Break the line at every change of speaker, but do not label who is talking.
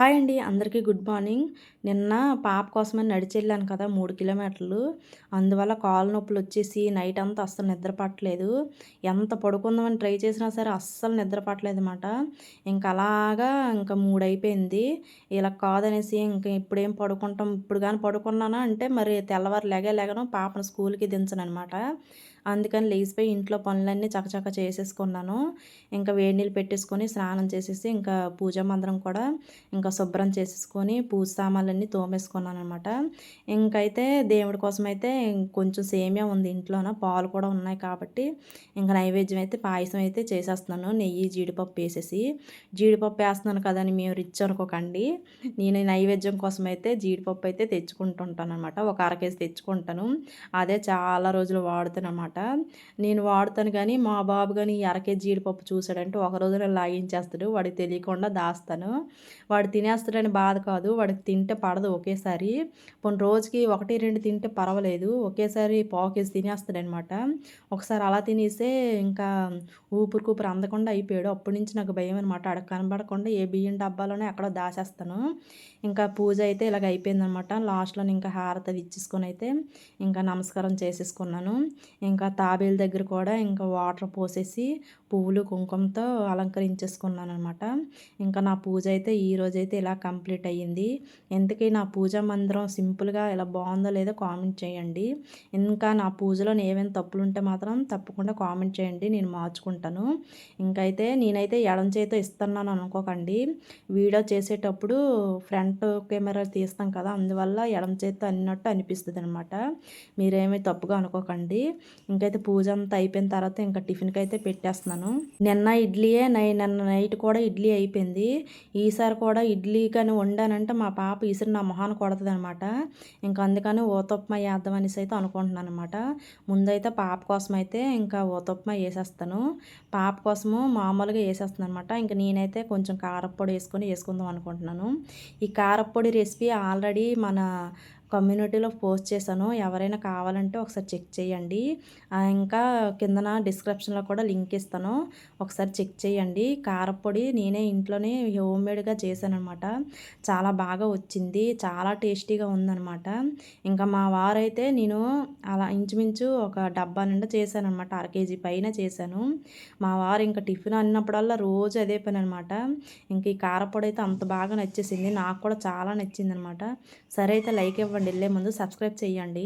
Hi అండి. అందరికీ good morning. నిన్న పాప కోసమని నడిచి వెళ్ళాను కదా మూడు కిలోమీటర్లు. అందువల్ల కాలు నొప్పులు వచ్చేసి నైట్ అంతా అస్సలు నిద్రపట్టలేదు ఎంత పడుకుందామని ట్రై చేసినా సరే అస్సలు నిద్రపట్టలేదు అనమాట ఇంకా అలాగా ఇంకా మూడు అయిపోయింది. ఇలా కాదనేసి ఇంక ఇప్పుడేం పడుకుంటాం ఇప్పుడు కానీ పడుకున్నానా అంటే మరి తెల్లవారు లెగే లేగను పాపను స్కూల్కి దించను అనమాట అందుకని లేచిపోయి ఇంట్లో పనులన్నీ చకచక చేసేసుకున్నాను. ఇంకా వేడి నీళ్ళు పెట్టేసుకొని స్నానం చేసేసి ఇంకా పూజా మందిరం కూడా ఇంకా శుభ్రం చేసేసుకొని పూజ సామాన్లన్నీ తోమేసుకున్నాను అనమాట ఇంకైతే దేవుడి కోసం అయితే కొంచెం సేమియా ఉంది ఇంట్లోన పాలు కూడా ఉన్నాయి కాబట్టి ఇంకా నైవేద్యం అయితే పాయసం అయితే చేసేస్తున్నాను. నెయ్యి జీడిపప్పు వేసేసి. జీడిపప్పు వేస్తున్నాను కదని మేము రిచ్ అనుకోకండి. నేను నైవేద్యం కోసం అయితే జీడిపప్పు అయితే తెచ్చుకుంటుంటాను అనమాట ఒక అర కేజీ తెచ్చుకుంటాను. అదే చాలా రోజులు వాడుతాను అనమాట నేను వాడుతాను కానీ మా బాబు కానీ ఈ అర కేజీ జీడిపప్పు చూసాడంటే ఒక రోజున లాగించేస్తాడు. వాడికి తెలియకుండా దాస్తాను. వాడు తినేస్తాడని బాధ కాదు. వాడికి తింటే పడదు ఒకేసారి. కొన్ని రోజుకి ఒకటి రెండు తింటే పర్వాలేదు. ఒకేసారి పాకేసి తినేస్తాడనమాట. ఒకసారి అలా తినేస్తే ఇంకా ఊపిరి కూపిరి అందకుండా అయిపోయాడు. అప్పటి నుంచి నాకు భయం అనమాట అక్కడ కనబడకుండా ఏ బియ్యం డబ్బాలోనే అక్కడ దాచేస్తాను. ఇంకా పూజ అయితే ఇలాగ అయిపోయిందనమాట లాస్ట్లో ఇంకా హారత ఇచ్చేసుకొని అయితే ఇంకా నమస్కారం చేసేసుకున్నాను. ఇంకా తాబేలు దగ్గర కూడా ఇంకా వాటర్ పోసేసి పువ్వులు కుంకుమతో అలంకరించేసుకున్నాను అనమాట ఇంకా నా పూజ అయితే ఈ రోజైతే అయితే ఇలా కంప్లీట్ అయ్యింది. ఎందుకే నా పూజా మందిరం సింపుల్గా ఇలా బాగుందో లేదో కామెంట్ చేయండి. ఇంకా నా పూజలో ఏమైనా తప్పులు ఉంటే మాత్రం తప్పకుండా కామెంట్ చేయండి. నేను మార్చుకుంటాను. ఇంకైతే నేనైతే ఎడం చేతితో ఇస్తున్నాను అనుకోకండి. వీడియో చేసేటప్పుడు ఫ్రంట్ కెమెరా తీస్తాం కదా అందువల్ల ఎడం చేతితో అన్నట్టు అనిపిస్తుంది అనమాట మీరేమీ తప్పుగా అనుకోకండి. ఇంకైతే పూజ అంతా అయిపోయిన తర్వాత ఇంకా టిఫిన్కి అయితే పెట్టేస్తున్నాను. నిన్న ఇడ్లీయే నై నిన్న నైట్ కూడా ఇడ్లీ అయిపోయింది. ఈసారి కూడా ఇడ్లీ ఇడ్లీ కానీ వండానంటే మా పాప ఇసురు నా మొహాన్ని కొడుతుంది అనమాట ఇంకా అందుకని ఊతప్మా వేద్దాం అనేసి అయితే అనుకుంటున్నాను అనమాట ముందైతే పాప కోసం అయితే ఇంకా ఊతప్మా వేసేస్తాను. పాప కోసము మామూలుగా వేసేస్తాను అనమాట ఇంకా నేనైతే కొంచెం కారప్పొడి వేసుకొని వేసుకుందాం అనుకుంటున్నాను. ఈ కారప్పొడి రెసిపీ ఆల్రెడీ మన కమ్యూనిటీలో పోస్ట్ చేశాను. ఎవరైనా కావాలంటే ఒకసారి చెక్ చేయండి. ఇంకా కిందన డిస్క్రిప్షన్లో కూడా లింక్ ఇస్తాను. ఒకసారి చెక్ చేయండి. కారపొడి నేనే ఇంట్లోనే హోమ్ మేడ్గా చేశాను అనమాట చాలా బాగా వచ్చింది. చాలా టేస్టీగా ఉందనమాట ఇంకా మా వారైతే నేను అలా ఇంచుమించు ఒక డబ్బా నిండా చేశానమాట అర కేజీ పైన చేశాను. మా వారు ఇంకా టిఫిన్ అన్నప్పుడల్లా రోజు అదే పని అనమాట ఇంక ఈ కారపొడి అయితే అంత బాగా నచ్చేసింది. నాకు కూడా చాలా నచ్చింది అనమాట సరే అయితే లైక్ ఇవ్వండి. వెళ్ళే ముందు సబ్స్క్రైబ్ చేయండి